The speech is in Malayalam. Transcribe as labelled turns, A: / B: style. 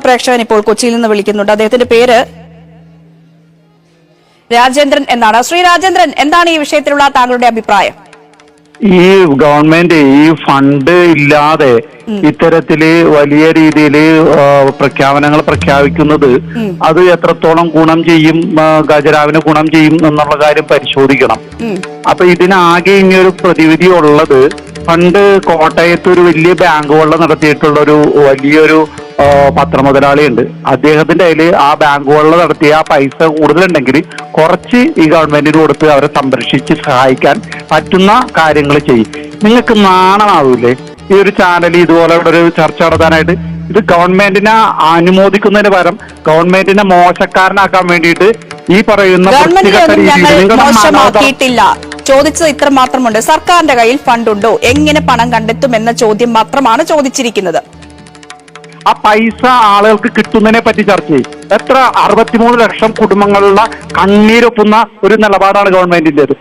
A: പ്രേക്ഷകൻ ഇപ്പോൾ കൊച്ചിയിൽ നിന്ന് വിളിക്കുന്നുണ്ട്. അദ്ദേഹത്തിന്റെ പേര് രാജേന്ദ്രൻ എന്നാണ്. ശ്രീ രാജേന്ദ്രൻ എന്താണ് ഈ വിഷയത്തിലുള്ള താങ്കളുടെ അഭിപ്രായം?
B: ഈ ഗവൺമെന്റ് ഈ ഫണ്ട് ഇല്ലാതെ ഇത്തരത്തിൽ വലിയ രീതിയിൽ പ്രഖ്യാപനങ്ങൾ പ്രഖ്യാപിക്കുന്നത് അത് എത്രത്തോളം ഗുണം ചെയ്യും ഗജരാവിന് ഗുണം ചെയ്യും എന്നുള്ള കാര്യം പരിശോധിക്കണം. അപ്പൊ ഇതിനാകെ ഇനി ഒരു പ്രതിവിധി ഉള്ളത് പണ്ട് കോട്ടയത്ത് ഒരു വലിയ ബാങ്കുകളിൽ നടത്തിയിട്ടുള്ള ഒരു വലിയൊരു പത്രമുതലാളിയുണ്ട്. അദ്ദേഹത്തിന്റെ കയ്യിൽ ആ ബാങ്കുകളിൽ നടത്തിയ ആ പൈസ കൂടുതലുണ്ടെങ്കിൽ കുറച്ച് ഈ ഗവൺമെന്റിന് കൊടുത്ത് അവരെ സംരക്ഷിച്ച് സഹായിക്കാൻ പറ്റുന്ന കാര്യങ്ങൾ ചെയ്യും. നിങ്ങൾക്ക് നാണമാവൂലേ? ഈ ഒരു ചാനൽ ഇതുപോലെ ഒരു ചർച്ച നടത്താനായിട്ട് ഇത് ഗവൺമെന്റിനെ അനുമോദിക്കുന്നതിന് പകരം ഗവൺമെന്റിനെ മോശക്കാരനാക്കാൻ വേണ്ടിയിട്ട് ഈ പറയുന്ന
A: മോശമാക്കിയിട്ടില്ല. ചോദിച്ചത് ഇത്ര മാത്രമുണ്ട്. സർക്കാരിന്റെ കയ്യിൽ ഫണ്ടുണ്ടോ? എങ്ങനെ പണം കണ്ടെത്തും എന്ന ചോദ്യം മാത്രമാണ് ചോദിച്ചിരിക്കുന്നത്.
B: ആ പൈസ ആളുകൾക്ക് കിട്ടുന്നതിനെ പറ്റി ചർച്ച ചെയ്യും. എത്ര? അറുപത്തിമൂന്ന് ലക്ഷം കുടുംബങ്ങളുള്ള കണ്ണീരൊപ്പുന്ന ഒരു നിലപാടാണ് ഗവൺമെന്റിന്റേത്